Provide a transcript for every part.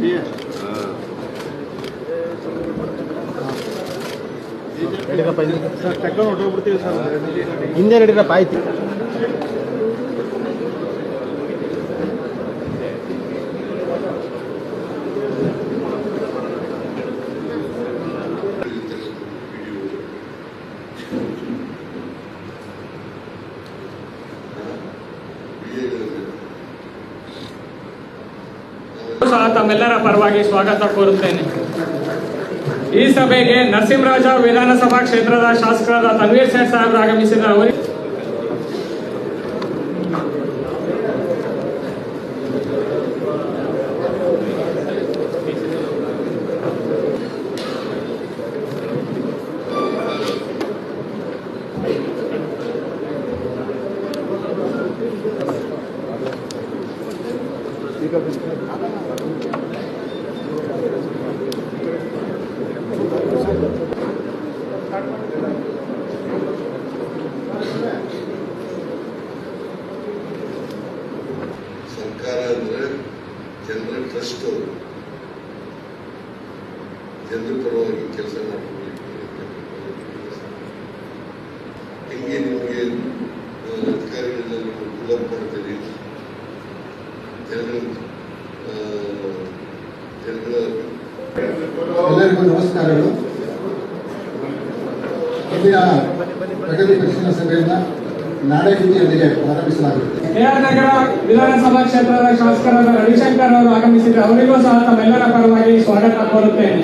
Sabia? Sir sir ಹಿಂದೆ ನಡೀರಪ್ಪ ಆಯ್ತು ಸಹ ತಮ್ಮೆಲ್ಲರ ಪರವಾಗಿ ಸ್ವಾಗತ ಕೋರುತ್ತೇನೆ. ಈ ಸಭೆಗೆ ನರಸಿಂಹರಾಜ ವಿಧಾನಸಭಾ ಕ್ಷೇತ್ರದ ಶಾಸಕರಾದ ತನ್ವೀರ್ ಸೇಠ್ ಸಾಹೇಬರು ಆಗಮಿಸಿದ ಅವರಿಗೆ ಸರ್ಕಾರ ಅಂದ್ರೆ ಜನರ ಟ್ರಸ್ಟ್ ಅವರು. ಜನರ ಪರವಾಗಿ ಕೆಲಸ ಮಾಡಬೇಕು ಹೆಂಗೆ ನಿಮಗೆ ಅಧಿಕಾರಿಗಳನ್ನ ನೀವು ಡೆವಲಪ್ ಮಾಡ್ತೀರಿ ಎಲ್ಲರಿಗೂ ನಮಸ್ಕಾರಗಳು. ಪ್ರಗತಿ ಪರಿಶೀಲನಾ ಸಭೆಯನ್ನ ನಾಡಗೀತೆಯೊಂದಿಗೆ ಪ್ರಾರಂಭಿಸಲಾಗುತ್ತದೆ. ವಿಧಾನಸಭಾ ಕ್ಷೇತ್ರದ ಶಾಸಕರಾದ ರವಿಶಂಕರ್ ಅವರು ಆಗಮಿಸಿದ್ದು ಅವರಿಗೂ ಸಹ ತಮ್ಮೆಲ್ಲರ ಪರವಾಗಿ ಸ್ವಾಗತ ಕೋರುತ್ತೇನೆ.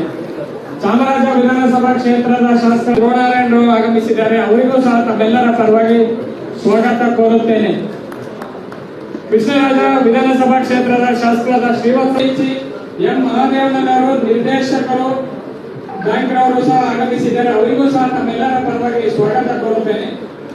ಚಾಮರಾಜ ವಿಧಾನಸಭಾ ಕ್ಷೇತ್ರದ ಶಾಸಕ ಗೋನಾರಾಯಣರು ಆಗಮಿಸಿದ್ದಾರೆ. ಅವರಿಗೂ ಸಹ ತಮ್ಮೆಲ್ಲರ ಪರವಾಗಿ ಸ್ವಾಗತ ಕೋರುತ್ತೇನೆ. ಕೃಷ್ಣರಾಜ ವಿಧಾನಸಭಾ ಕ್ಷೇತ್ರದ ಶಾಸಕರಾದ ಶ್ರೀವತ್ಸಿ ಎಂ. ಮಹಾದೇವನವರು ನಿರ್ದೇಶಕರು ಬ್ಯಾಂಕ್ರವರು ಸಹ ಆಗಮಿಸಿದ್ದಾರೆ. ಅವರಿಗೂ ಸಹ ತಮ್ಮೆಲ್ಲರ ಪರವಾಗಿ ಸ್ವಾಗತ ಕೋರುತ್ತೇನೆ.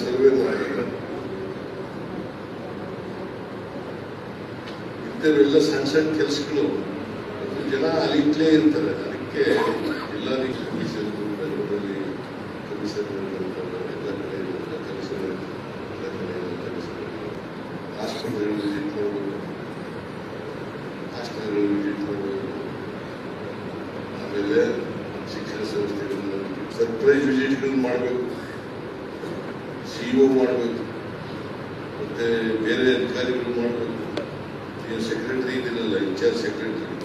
ಸರ್ವೆ ಮಾಡಿದ್ದಾರೆ ಇಂಥವೆಲ್ಲ ಸಣ್ಣ ಸಣ್ಣ ಕೆಲಸಗಳು ಜನ ಅಲ್ಲಿಂದಲೇ ಇರ್ತಾರೆ ಅದಕ್ಕೆ ಎಲ್ಲ ರೀತಿಯಲ್ಲಿ ಕಮಿಷನ್ಗಳು ಬೆಂಗಳೂರಲ್ಲಿ ಕಮಿಷನ್ಗಳು ಎಲ್ಲ ಕಡೆ ಎಲ್ಲ ಕೆಲಸಗಳು ಎಲ್ಲ ಕಡೆ ಎಲ್ಲ ಕೆಲಸಗಳು ಆಸ್ಪತ್ರೆಗಳು ವಿಸಿಟ್ ಆಮೇಲೆ ಶಿಕ್ಷಣ ಸಂಸ್ಥೆಗಳನ್ನ ಸರ್ಪ್ರೈಸ್ ವಿಜಿಟ್ಗಳನ್ನು ಮಾಡಬೇಕು ಸಿಇಒ ಮಾಡಬೇಕು. ಮತ್ತೆ ಬೇರೆ ಅಧಿಕಾರಿಗಳು ಮಾಡಬೇಕು. ಈಗ ಸೆಕ್ರೆಟರಿ ಇದನ್ನಲ್ಲ ಇನ್ಚಾರ್ಜ್ ಸೆಕ್ರೆಟರಿ